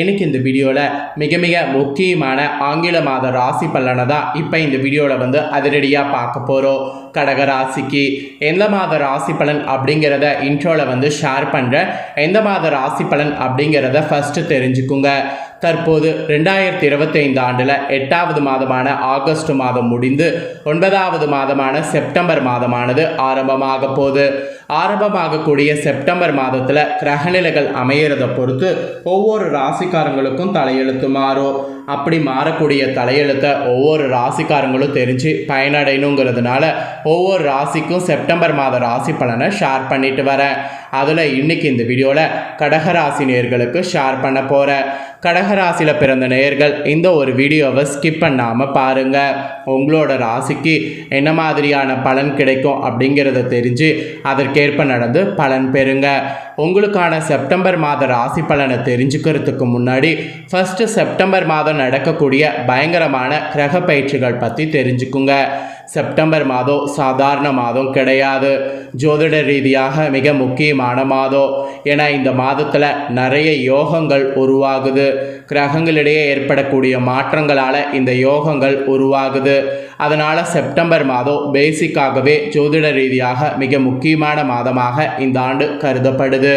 எனக்கு இந்த வீடியோவில் மிக மிக முக்கியமான ஆங்கில மாத ராசி பலனை தான் இப்போ இந்த வீடியோவில் வந்து அதிரடியாக பார்க்க போகிறோம் கடக ராசிக்கு எந்த மாத ராசி பலன் அப்படிங்கிறத இன்ட்ரோவில் வந்து ஷேர் பண்ணுறேன் எந்த மாத ராசி பலன் அப்படிங்கிறத ஃபஸ்ட்டு தெரிஞ்சுக்குங்க. தற்போது ரெண்டாயிரத்தி இருபத்தைந்து ஆண்டில் எட்டாவது மாதமான ஆகஸ்ட் மாதம் முடிந்து ஒன்பதாவது மாதமான செப்டம்பர் மாதமானது ஆரம்பமாக போகுது. ஆரம்பமாகக்கூடிய செப்டம்பர் மாதத்தில் கிரகநிலைகள் அமையிறதை பொறுத்து ஒவ்வொரு ராசிக்காரங்களுக்கும் தலையெழுத்து மாறும். அப்படி மாறக்கூடிய தலையெழுத்தை ஒவ்வொரு ராசிக்காரங்களும் தெரிஞ்சு பயனடையணுங்கிறதுனால ஒவ்வொரு ராசிக்கும் செப்டம்பர் மாத ராசி பலனை ஷேர் பண்ணிட்டு வரேன். அதில் இன்னைக்கு இந்த வீடியோவில் கடகராசி நேர்களுக்கு ஷேர் பண்ண போகிறேன் கடக கடகராசியில் பிறந்த நேயர்கள் இந்த ஒரு வீடியோவை ஸ்கிப் பண்ணாமல் பாருங்கள் உங்களோட ராசிக்கு என்ன மாதிரியான பலன் கிடைக்கும் அப்படிங்கிறத தெரிஞ்சு அதற்கேற்ப நடந்து பலன் பெறுங்க. உங்களுக்கான செப்டம்பர் மாத ராசி பலனை தெரிஞ்சுக்கிறதுக்கு முன்னாடி ஃபஸ்ட்டு செப்டம்பர் மாதம் நடக்கக்கூடிய பயங்கரமான கிரக பயிற்சிகள் பற்றி தெரிஞ்சுக்குங்க. செப்டம்பர் மாதம் சாதாரண மாதம் கிடையாது. ஜோதிட ரீதியாக மிக முக்கியமான மாதம். ஏன்னா இந்த மாதத்தில் நிறைய யோகங்கள் உருவாகுது. கிரகங்களிடையே ஏற்படக்கூடிய மாற்றங்களால் இந்த யோகங்கள் உருவாகுது. அதனால் செப்டம்பர் மாதம் பேசிக்காகவே ஜோதிட ரீதியாக மிக முக்கியமான மாதமாக இந்த ஆண்டு கருதப்படுது.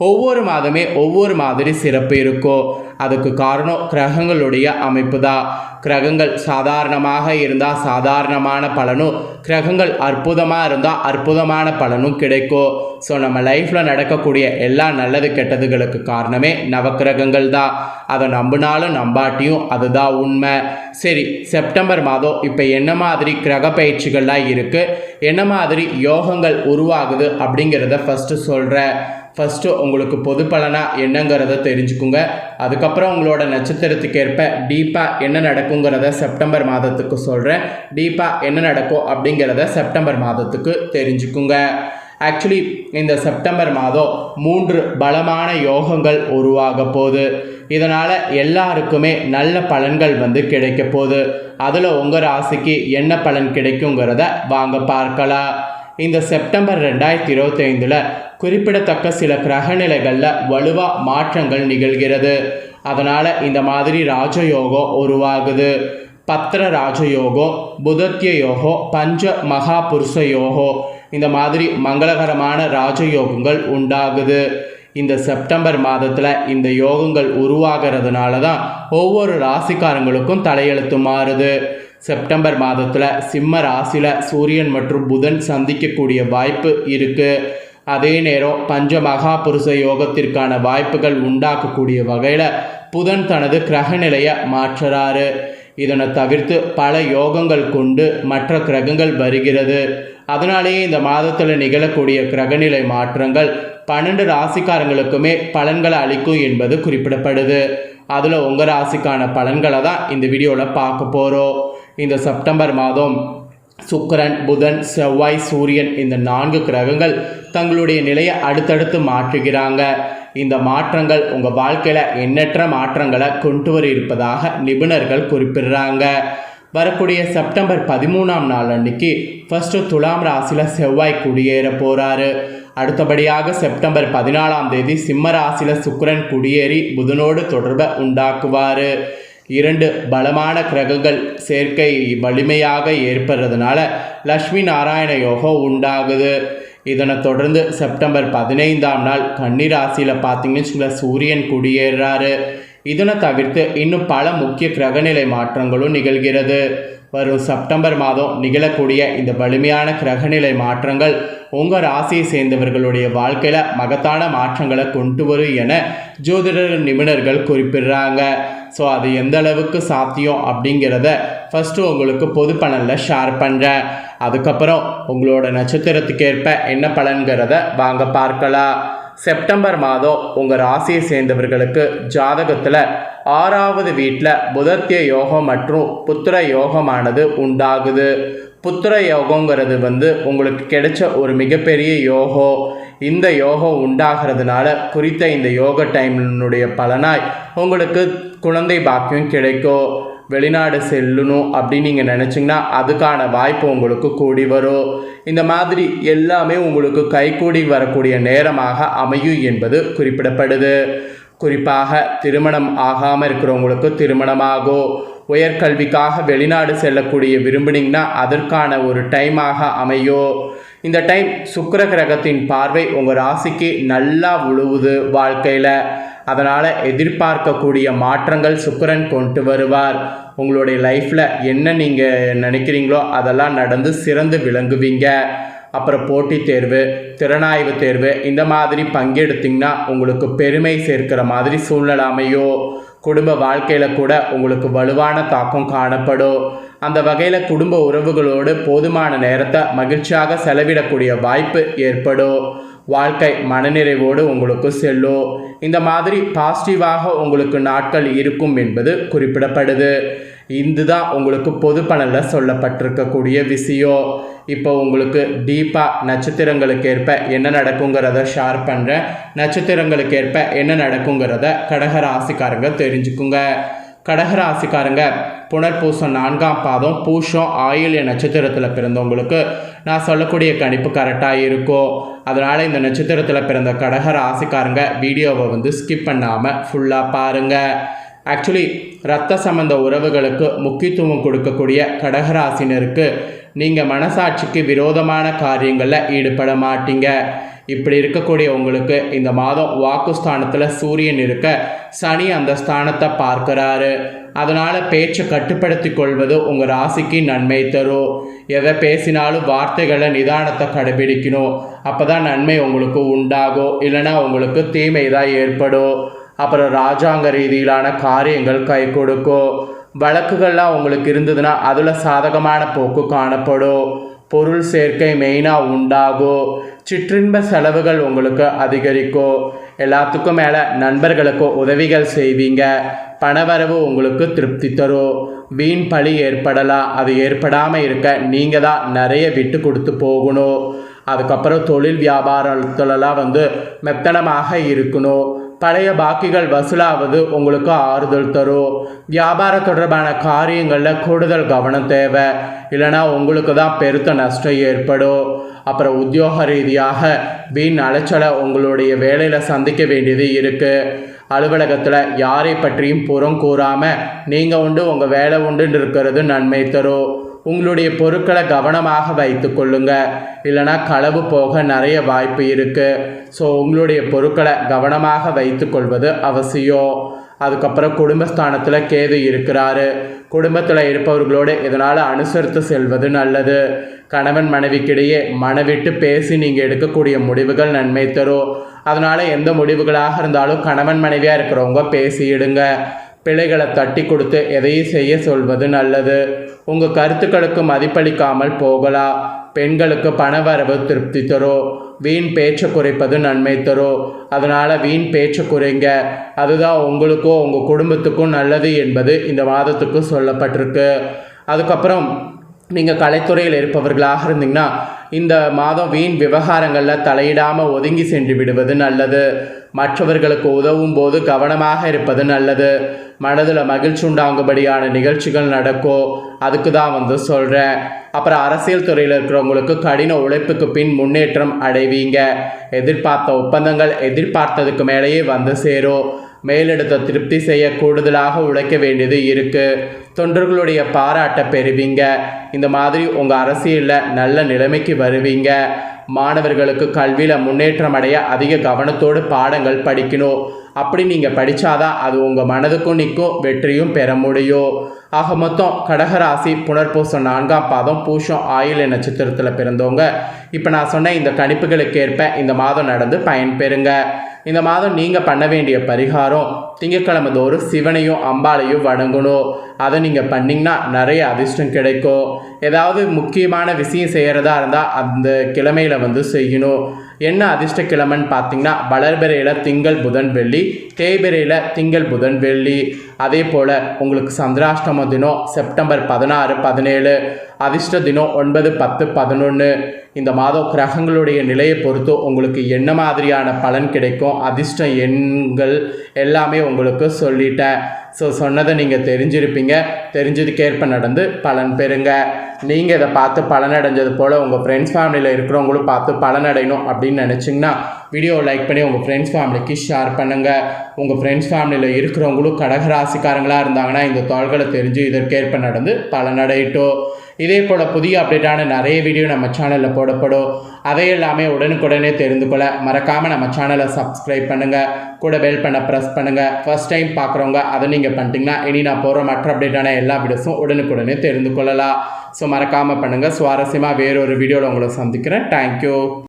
ஒவ்வொரு மாதமே ஒவ்வொரு மாதிரி சிறப்பு இருக்கும் அதுக்கு காரணம் கிரகங்களுடைய அமைப்பு தான் கிரகங்கள் சாதாரணமாக இருந்தால் சாதாரணமான பலனும் கிரகங்கள் அற்புதமாக இருந்தால் அற்புதமான பலனும் கிடைக்கும் ஸோ நம்ம லைஃப்பில் நடக்கக்கூடிய எல்லா நல்லது கெட்டதுகளுக்கு காரணமே நவக்கிரகங்கள் தான் அதை நம்பினாலும் நம்பாட்டியும் அதுதான் உண்மை. சரி செப்டம்பர் மாதம் இப்போ என்ன மாதிரி கிரக பயிற்சிகள்லாம் இருக்குது என்ன மாதிரி யோகங்கள் உருவாகுது அப்படிங்கிறத ஃபஸ்ட்டு சொல்கிறேன் ஃபஸ்ட்டு உங்களுக்கு பொது பலனாக என்னங்கிறத தெரிஞ்சுக்குங்க. அதுக்கப்புறம் உங்களோட நட்சத்திரத்துக்கு ஏற்ப டீப்பாக என்ன நடக்குங்கிறத செப்டம்பர் மாதத்துக்கு சொல்கிறேன் டீப்பாக என்ன நடக்கும் அப்படிங்கிறத செப்டம்பர் மாதத்துக்கு தெரிஞ்சுக்குங்க. ஆக்சுவலி இந்த செப்டம்பர் மாதம் மூன்று பலமான யோகங்கள் உருவாக போகுது. இதனால் எல்லாருக்குமே நல்ல பலன்கள் வந்து கிடைக்க போகுது. அதில் உங்கள் ராசிக்கு என்ன பலன் கிடைக்குங்கிறத வாங்க பார்க்கலாம். இந்த செப்டம்பர் ரெண்டாயிரத்தி இருபத்தைந்தில் குறிப்பிடத்தக்க சில கிரகநிலைகளில் வலுவாக மாற்றங்கள் நிகழ்கிறது. அதனால் இந்த மாதிரி ராஜயோகம் உருவாகுது. பத்திர ராஜயோகம் புதத்திய யோகம் பஞ்ச மகா புருஷ யோகம் இந்த மாதிரி மங்களகரமான ராஜயோகங்கள் உண்டாகுது. இந்த செப்டம்பர் மாதத்தில் இந்த யோகங்கள் உருவாகிறதுனால தான் ஒவ்வொரு ராசிக்காரங்களுக்கும் தலையெழுத்து மாறுது. செப்டம்பர் மாதத்தில் சிம்ம ராசியில் சூரியன் மற்றும் புதன் சந்திக்கக்கூடிய வாய்ப்பு இருக்குது அதே நேரம் பஞ்ச மகா புருஷ யோகத்திற்கான வாய்ப்புகள் உண்டாக்கக்கூடிய வகையில் புதன் தனது கிரக நிலையை மாற்றுறாரு. இதனை தவிர்த்து பல யோகங்கள் கொண்டு மற்ற கிரகங்கள் வருகிறது. அதனாலேயே இந்த மாதத்தில் நிகழக்கூடிய கிரகநிலை மாற்றங்கள் பன்னெண்டு ராசிக்காரங்களுக்குமே பலன்களை அளிக்கும் என்பது குறிப்பிடப்படுது. அதில் உங்கள் ராசிக்கான பலன்களை தான் இந்த வீடியோவில் பார்க்க போகிறோம் இந்த செப்டம்பர் மாதம் சுக்கரன் புதன் செவ்வாய் சூரியன் இந்த நான்கு கிரகங்கள் தங்களுடைய நிலையை அடுத்தடுத்து மாற்றுகிறாங்க. இந்த மாற்றங்கள் உங்கள் வாழ்க்கையில் எண்ணற்ற மாற்றங்களை கொண்டு வர இருப்பதாக நிபுணர்கள் குறிப்பிடுறாங்க. வரக்கூடிய செப்டம்பர் பதிமூணாம் நாள் அன்னைக்கு ஃபஸ்ட்டு துலாம் ராசியில் செவ்வாய் குடியேற போகிறாரு அடுத்தபடியாக செப்டம்பர் பதினாலாம் தேதி சிம்ம ராசியில் சுக்கரன் குடியேறி புதனோடு தொடர்பை உண்டாக்குவார். இரண்டு பலமான கிரகங்கள் சேர்க்கை வலிமையாக ஏற்படுறதுனால லக்ஷ்மி நாராயண யோகம் உண்டாகுது. இதனை தொடர்ந்து செப்டம்பர் பதினைந்தாம் நாள் கன்னிராசியில் பார்த்தீங்கன்னு வச்சுக்கோங்களேன் சூரியன் குடியேறாரு. இதனை தவிர்த்து இன்னும் பல முக்கிய கிரகநிலை மாற்றங்களும் நிகழ்கிறது. வரும் செப்டம்பர் மாதம் நிகழக்கூடிய இந்த வலிமையான கிரகநிலை மாற்றங்கள் உங்கள் ராசியை சேர்ந்தவர்களுடைய வாழ்க்கையில் மகத்தான மாற்றங்களை கொண்டு வரும் என ஜோதிடர் நிபுணர்கள் குறிப்பிடுறாங்க. ஸோ அது எந்த அளவுக்கு சாத்தியம் அப்படிங்கிறத ஃபஸ்ட்டு உங்களுக்கு பொது பலனில் ஷேர் பண்ணுறேன் அதுக்கப்புறம் உங்களோட நட்சத்திரத்துக்கு ஏற்ப என்ன பலன்கிறத வாங்க பார்க்கலாம். செப்டம்பர் மாதம் உங்கள் ராசியை சேர்ந்தவர்களுக்கு ஜாதகத்தில் ஆறாவது வீட்டில் புதத்திய யோகம் மற்றும் புத்திர யோகமானது உண்டாகுது. புத்திர யோகங்கிறது வந்து உங்களுக்கு கிடைச்ச ஒரு மிகப்பெரிய யோகம். இந்த யோகம் உண்டாகிறதுனால குறித்த இந்த யோக டைமினுடைய பலனாய் உங்களுக்கு குழந்தை பாக்கியம் கிடைக்கும். வெளிநாடு செல்லணும் அப்படின்னு நீங்கள் நினச்சிங்கன்னா அதுக்கான வாய்ப்பு உங்களுக்கு கூடி வரும். இந்த மாதிரி எல்லாமே உங்களுக்கு கைகூடி வரக்கூடிய நேரமாக அமையும் என்பது குறிப்பிடப்படுது. குறிப்பாக திருமணம் ஆகாமல் இருக்கிறவங்களுக்கு திருமணமாகும். உயர்கல்விக்காக வெளிநாடு செல்லக்கூடிய விரும்புனீங்கன்னா அதற்கான ஒரு டைமாக அமையும். இந்த டைம் சுக்கர கிரகத்தின் பார்வை உங்கள் ராசிக்கு நல்லா உழுவுது வாழ்க்கையில். அதனால் எதிர்பார்க்கக்கூடிய மாற்றங்கள் சுக்கரன் கொண்டு வருவார். உங்களுடைய லைஃப்பில் என்ன நீங்கள் நினைக்கிறீங்களோ அதெல்லாம் நடந்து சிறந்து விளங்குவீங்க. அப்புறம் போட்டித் தேர்வு திறனாய்வு தேர்வு இந்த மாதிரி பங்கெடுத்தீங்கன்னா உங்களுக்கு பெருமை சேர்க்கிற மாதிரி சூழ்நிலை அமையோ குடும்ப வாழ்க்கையில் கூட உங்களுக்கு வலுவான தாக்கம் காணப்படும். அந்த வகையில் குடும்ப உறவுகளோடு போதுமான நேரத்தை மகிழ்ச்சியாக செலவிடக்கூடிய வாய்ப்பு ஏற்படும். வாழ்க்கை மனநிறைவோடு உங்களுக்கு செல்லும். இந்த மாதிரி பாசிட்டிவாக உங்களுக்கு நாட்கள் இருக்கும் என்பது குறிப்பிடப்படுது. இதுதான் உங்களுக்கு பொது பலனில் சொல்லப்பட்டிருக்கக்கூடிய விஷயம். இப்போ உங்களுக்கு டீப்பாக நட்சத்திரங்களுக்கு ஏற்ப என்ன நடக்குங்கிறத ஷேர் பண்ணுறேன் நட்சத்திரங்களுக்கு ஏற்ப என்ன நடக்குங்கிறத கடக ராசிக்காரங்க தெரிஞ்சுக்குங்க. கடகராசிக்காரங்க புனர்பூசம் நான்காம் பாதம் பூஷம் ஆயுள்ய நட்சத்திரத்தில் பிறந்தவங்களுக்கு நான் சொல்லக்கூடிய கணிப்பு கரெக்டாக இருக்கும் அதனால் இந்த நட்சத்திரத்தில் பிறந்த கடக ராசிக்காரங்க வீடியோவை வந்து ஸ்கிப் பண்ணாமல் ஃபுல்லாக பாருங்கள் ஆக்சுவலி ரத்த சம்பந்த உறவுகளுக்கு முக்கியத்துவம் கொடுக்கக்கூடிய கடகராசினருக்கு நீங்கள் மனசாட்சிக்கு விரோதமான காரியங்களில் ஈடுபட மாட்டீங்க. இப்படி இருக்கக்கூடிய உங்களுக்கு இந்த மாதம் வாக்குஸ்தானத்தில் சூரியன் இருக்க சனி அந்த ஸ்தானத்தை பார்க்குறாரு. அதனால் பேச்சை கட்டுப்படுத்தி கொள்வது உங்கள் ராசிக்கு நன்மை தரும். எதை பேசினாலும் வார்த்தைகளை நிதானத்தை கடைபிடிக்கணும். அப்போ தான் நன்மை உங்களுக்கு உண்டாகும். இல்லைன்னா உங்களுக்கு தீமை தான் ஏற்படும். அப்புறம் ராஜாங்க ரீதியிலான காரியங்கள் கை கொடுக்கும். வழக்குகள்லாம் உங்களுக்கு இருந்ததுன்னா அதில் சாதகமான போக்கு காணப்படும். பொருள் சேர்க்கை மெயினாக உண்டாகும் சிற்றின்ப செலவுகள் உங்களுக்கு அதிகரிக்கும் எல்லாத்துக்கும் மேலே நண்பர்களுக்கும் உதவிகள் செய்வீங்க. பணவரவு உங்களுக்கு திருப்தி தரும் வீண் பழி ஏற்படலாம் அது ஏற்படாமல் இருக்க நீங்கள் தான் நிறைய விட்டு கொடுத்து போகணும். அதுக்கப்புறம் தொழில் வியாபாரத்துலலாம் வந்து மெத்தனமாக இருக்கணும். பழைய பாக்கிகள் வசூலாவது உங்களுக்கு ஆறுதல் தரும். வியாபார தொடர்பான காரியங்களில் கூடுதல் கவனம் தேவை. இல்லைனா உங்களுக்கு தான் பெருத்த நஷ்டம் ஏற்படும். அப்புறம் உத்தியோக ரீதியாக வீண் அலைச்சலை உங்களுடைய வேலையில் சந்திக்க வேண்டியது இருக்குது அலுவலகத்தில் யாரை பற்றியும் புறம் கூறாமல் நீங்கள் உண்டு உங்கள் வேலை உண்டுன்னு இருக்கிறது நன்மை தரும். உங்களுடைய பொருட்களை கவனமாக வைத்து கொள்ளுங்க. இல்லைனா களவு போக நிறைய வாய்ப்பு இருக்குது ஸோ உங்களுடைய பொருட்களை கவனமாக வைத்து கொள்வது அவசியம். அதுக்கப்புறம் குடும்பஸ்தானத்தில் கேது இருக்கிறாரு. குடும்பத்தில் இருப்பவர்களோடு இதனால் அனுசரித்து செல்வது நல்லது? கணவன் மனைவிக்கிடையே மனவிட்டு பேசி நீங்கள் எடுக்கக்கூடிய முடிவுகள் நன்மை தரும். அதனால் எந்த முடிவுகளாக இருந்தாலும் கணவன் மனைவியாக இருக்கிறவங்க பேசிடுங்க. பிள்ளைகளை தட்டி கொடுத்து எதையும் செய்ய சொல்வது நல்லது. உங்கள் கருத்துக்களுக்கு மதிப்பளிக்காமல் போகலாம் பெண்களுக்கு பணவரவு திருப்தி தரும் வீண் பேச்சை குறைப்பது நன்மை தரும் அதனால் வீண் பேச்சை குறைங்க. அதுதான் உங்களுக்கும் உங்கள் குடும்பத்துக்கும் நல்லது என்பது இந்த மாதத்துக்கு சொல்லப்பட்டிருக்கு. அதுக்கப்புறம் நீங்கள் கலைத்துறையில் இருப்பவர்களாக இருந்தீங்கன்னா இந்த மாதம் வீண் விவகாரங்களில் தலையிடாமல் ஒதுங்கி சென்று விடுவது நல்லது. மற்றவர்களுக்கு உதவும் போது கவனமாக இருப்பது நல்லது. மனதில் மகிழ்ச்சி உண்டாகும்படியான நிகழ்ச்சிகள் நடக்கும் அதுக்கு தான் வந்து சொல்கிறேன் அப்புறம் அரசியல் துறையில் இருக்கிறவங்களுக்கு கடின உழைப்புக்கு பின் முன்னேற்றம் அடைவீங்க. எதிர்பார்த்த ஒப்பந்தங்கள் எதிர்பார்த்ததுக்கு மேலேயே வந்து சேரும். மேலெடுத்த திருப்தி செய்ய கூடுதலாக உழைக்க வேண்டியது இருக்குது தொண்டர்களுடைய பாராட்டை பெறுவீங்க. இந்த மாதிரி உங்கள் அரசியலில் நல்ல நிலைமைக்கு வருவீங்க. மாணவர்களுக்கு கல்வியில் முன்னேற்றம் அடைய அதிக கவனத்தோடு பாடங்கள் படிக்கணும். அப்படி நீங்கள் படித்தாதான் அது உங்கள் மனதுக்கும் நிற்கும் வெற்றியும் பெற முடியும். ஆக மொத்தம் கடகராசி புனர்பூசம் நான்காம் பாதம் பூஷம் ஆயுள நட்சத்திரத்தில் பிறந்தவங்க. இப்போ நான் சொன்ன இந்த கணிப்புகளுக்கு ஏற்ப இந்த மாதம் நடந்து பயன்பெறுங்க இந்த மாதம் நீங்கள் பண்ண வேண்டிய பரிகாரம் திங்கட்கிழமை தோறும் சிவனையும் அம்பாளையும் வணங்கணும். அதை நீங்கள் பண்ணிங்கன்னா நிறைய அதிர்ஷ்டம் கிடைக்கும். ஏதாவது முக்கியமான விஷயம் செய்கிறதா இருந்தால் அந்த கிழமையில் வந்து செய்யணும். என்ன அதிர்ஷ்ட கிழமைன்னு பார்த்தீங்கன்னா வளர்பிறையில் திங்கள் புதன் வெள்ளி தேய்பிறையில் திங்கள் புதன் வெள்ளி. அதே போல் உங்களுக்கு சந்திராஷ்டம தினம் செப்டம்பர் பதினாறு பதினேழு அதிர்ஷ்ட தினம் ஒன்பது பத்து பதினொன்று இந்த மாதம் கிரகங்களுடைய நிலையை பொறுத்து உங்களுக்கு என்ன மாதிரியான பலன் கிடைக்கும் அதிர்ஷ்ட எண்கள் எல்லாமே உங்களுக்கு சொல்லிட்டேன். ஸோ சொன்னதை நீங்கள் தெரிஞ்சிருப்பீங்க. தெரிஞ்சதுக்கேற்ப நடந்து பலன் பெறுங்க. நீங்கள் இதை பார்த்து பலனடைஞ்சது போல் உங்கள் ஃப்ரெண்ட்ஸ் ஃபேமிலியில் இருக்கிறவங்களும் பார்த்து பலனடையணும் அப்படின்னு நினச்சிங்கன்னா வீடியோவை லைக் பண்ணி உங்கள் ஃப்ரெண்ட்ஸ் ஃபேமிலிக்கு ஷேர் பண்ணுங்கள் உங்கள் ஃப்ரெண்ட்ஸ் ஃபேமிலியில் இருக்கிறவங்களும் கடகராசிக்காரங்களாக இருந்தாங்கன்னா இந்த தாள்களை தெரிஞ்சு இதற்கேற்ப நடந்து பலனடையட்டும். இதே போல் புதிய அப்டேட்டான நிறைய வீடியோ நம்ம சேனலில் போடப்படும். அதை எல்லாமே உடனுக்குடனே தெரிந்து கொள்ள மறக்காமல் நம்ம சேனலை சப்ஸ்கிரைப் பண்ணுங்கள் கூட பெல் பண்ண ப்ரெஸ் பண்ணுங்கள் ஃபஸ்ட் டைம் பார்க்குறவங்க அதை நீங்கள் பண்ணிட்டீங்கன்னா இனி நான் போகிற மற்ற அப்டேட்டான எல்லா வீடியோஸும் உடனுக்குடனே தெரிந்து கொள்ளலாம். ஸோ மறக்காமல் பண்ணுங்கள் சுவாரஸ்யமாக வேறொரு வீடியோவில் உங்களை சந்திக்கிறேன். தேங்க்யூ